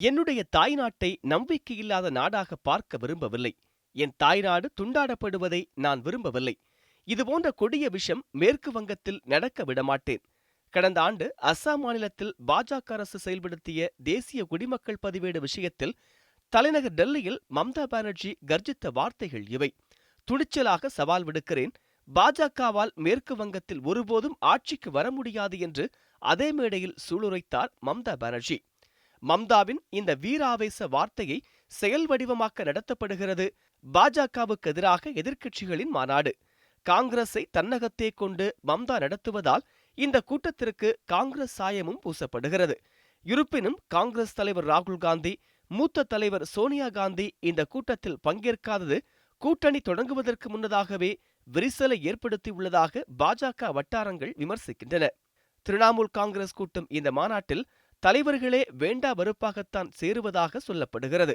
என்னுடைய தாய்நாட்டை நம்பிக்கையில்லாத நாடாக பார்க்க விரும்பவில்லை. என் தாய்நாடு துண்டாடப்படுவதை நான் விரும்பவில்லை. இதுபோன்ற கொடிய விஷம் மேற்கு வங்கத்தில் நடக்க விடமாட்டேன். கடந்த ஆண்டு அஸ்ஸாம் மாநிலத்தில் பாஜக அரசு செயல்படுத்திய தேசிய குடிமக்கள் பதிவேடு விஷயத்தில் தலைநகர் டெல்லியில் மம்தா பானர்ஜி கர்ஜித்த வார்த்தைகள் இவை. துணிச்சலாக சவால் விடுக்கிறேன். பாஜகவால் மேற்கு வங்கத்தில் ஒருபோதும் ஆட்சிக்கு வர முடியாது என்று அதே மேடையில் சூளுரைத்தார் மம்தா பானர்ஜி. மம்தாவின் இந்த வீராவேச வார்த்தையை செயல் வடிவமாக்க நடத்தப்படுகிறது. பாஜகவுக்கு எதிராக எதிர்க்கட்சிகளின் மாநாடு. காங்கிரஸை தன்னகத்தே கொண்டு மம்தா நடத்துவதால் இந்த கூட்டத்திற்கு காங்கிரஸ் சாயமும் பூசப்படுகிறது. இருப்பினும் காங்கிரஸ் தலைவர் ராகுல் காந்தி மூத்த தலைவர் சோனியா காந்தி இந்த கூட்டத்தில் பங்கேற்காதது கூட்டணி தொடங்குவதற்கு முன்னதாகவே விரிசலை ஏற்படுத்தியுள்ளதாக பாஜக வட்டாரங்கள் விமர்சிக்கின்றன. திரிணாமுல் காங்கிரஸ் கூட்டம் இந்த மாநாட்டில் தலைவர்களே வேண்டா வெறுப்பாகத்தான் சேருவதாக சொல்லப்படுகிறது.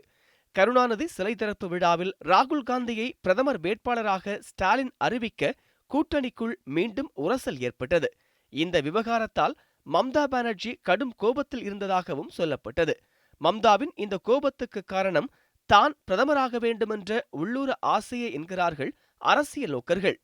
கருணாநிதி சிலை திறப்பு விழாவில் ராகுல் காந்தியை பிரதமர் வேட்பாளராக ஸ்டாலின் அறிவிக்க கூட்டணிக்குள் மீண்டும் உரசல் ஏற்பட்டது. இந்த விவகாரத்தால் மம்தா பானர்ஜி கடும் கோபத்தில் இருந்ததாகவும் சொல்லப்பட்டது. மம்தாவின் இந்த கோபத்துக்கு காரணம் தான் பிரதமராக வேண்டுமென்ற உள்ளூர ஆசையே என்கிறார்கள் அரசியல் நோக்கர்கள்.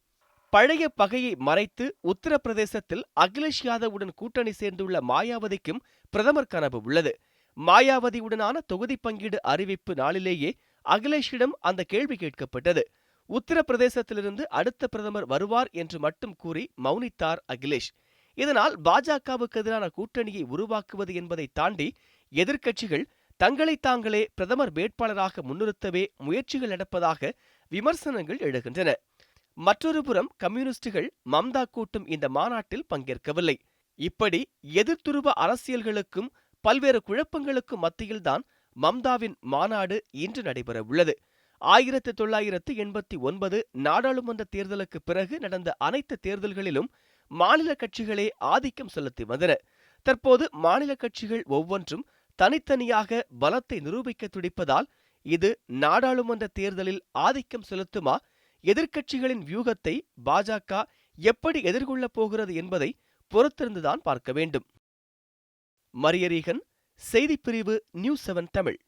பழைய பகையை மறைத்து உத்தரப்பிரதேசத்தில் அகிலேஷ் யாதவுடன் கூட்டணி சேர்ந்துள்ள மாயாவதிக்கும் பிரதமர் கனவு உள்ளது. மாயாவதியுடனான தொகுதி பங்கீடு அறிவிப்பு நாளிலேயே அகிலேஷிடம் அந்த கேள்வி கேட்கப்பட்டது. உத்தரப்பிரதேசத்திலிருந்து அடுத்த பிரதமர் வருவார் என்று மட்டும் கூறி மௌனித்தார் அகிலேஷ். இதனால் பாஜகவுக்கு எதிரான கூட்டணியை உருவாக்குவது என்பதை தாண்டி எதிர்க்கட்சிகள் தங்களை தாங்களே பிரதமர் வேட்பாளராக முன்னிறுத்தவே முயற்சிகள் நடப்பதாக விமர்சனங்கள் எழுகின்றன. மற்றொரு புறம் கம்யூனிஸ்டுகள் மம்தா கூட்டம் இந்த மாநாட்டில் பங்கேற்கவில்லை. இப்படி எதிர்த்துருவ அரசியல்களுக்கும் பல்வேறு குழப்பங்களுக்கும் மத்தியில்தான் மம்தாவின் மாநாடு இன்று நடைபெற உள்ளது ஆயிரத்தி தொள்ளாயிரத்து எண்பத்தி ஒன்பது நாடாளுமன்ற தேர்தலுக்கு பிறகு நடந்த அனைத்து தேர்தல்களிலும் மாநில கட்சிகளே ஆதிக்கம் செலுத்தி வந்தன. தற்போது மாநில கட்சிகள் ஒவ்வொன்றும் தனித்தனியாக பலத்தை நிரூபிக்க துடிப்பதால் இது நாடாளுமன்ற தேர்தலில் ஆதிக்கம் செலுத்துமா எதிர்க்கட்சிகளின் வியூகத்தை பாஜக எப்படி எதிர்கொள்ளப் போகிறது என்பதை பொறுத்திருந்துதான் பார்க்க வேண்டும். மரியரீகன் செய்திப்பிரிவு நியூஸ் செவன் தமிழ்.